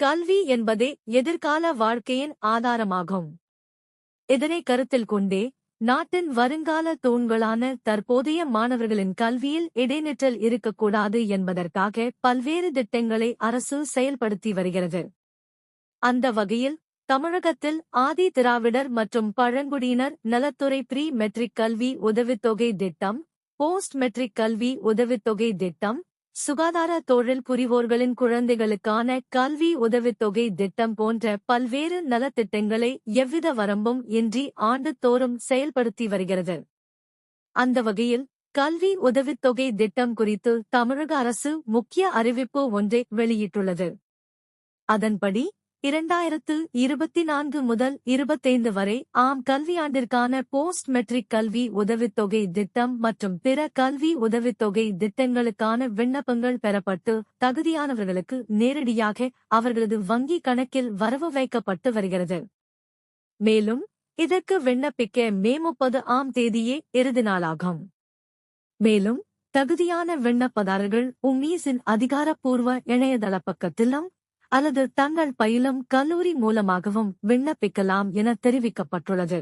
கல்வி என்பதே எதிர்கால வாழ்க்கையின் ஆதாரமாகும். இதனை கருத்தில் கொண்டே நாட்டின் வருங்கால தூண்களான தற்போதைய மாணவர்களின் கல்வியில் இடைநிற்றல் இருக்கக்கூடாது என்பதற்காக பல்வேறு திட்டங்களை அரசு செயல்படுத்தி வருகிறது. அந்த வகையில் தமிழகத்தில் ஆதி திராவிடர் மற்றும் பழங்குடியினர் நலத்துறை ப்ரீ மெட்ரிக் கல்வி உதவித்தொகை திட்டம் போஸ்ட் மெட்ரிக் கல்வி உதவித்தொகை திட்டம் சுகாதார தொழில் புரிவோர்களின் குழந்தைகளுக்கான கல்வி உதவித்தொகை திட்டம் போன்ற பல்வேறு நலத்திட்டங்களை எவ்வித வரம்பும் இன்றி ஆண்டுதோறும் செயல்படுத்தி வருகிறது. அந்த வகையில் கல்வி உதவித்தொகை திட்டம் குறித்து தமிழக அரசு முக்கிய அறிவிப்பு ஒன்றை வெளியிட்டுள்ளது. அதன்படி இரண்டாயிரத்து இருபத்தி நான்கு முதல் இருபத்தைந்து வரை ஆம் கல்வியாண்டிற்கான போஸ்ட் மெட்ரிக் கல்வி உதவித்தொகை திட்டம் மற்றும் பிற கல்வி உதவித்தொகை திட்டங்களுக்கான விண்ணப்பங்கள் பெறப்பட்டு தகுதியானவர்களுக்கு நேரடியாக அவர்களது வங்கி கணக்கில் வரவு வைக்கப்பட்டு வருகிறது. மேலும் இதற்கு விண்ணப்பிக்க மே முப்பது ஆம் தேதியே இறுதி நாளாகும். மேலும் தகுதியான விண்ணப்பதாரர்கள் உம்மீஸின் அதிகாரப்பூர்வ இணையதள பக்கத்திலும் அல்லது தங்கள் பயிலும் கல்லூரி மூலமாகவும் விண்ணப்பிக்கலாம் என தெரிவிக்கப்பட்டுள்ளது.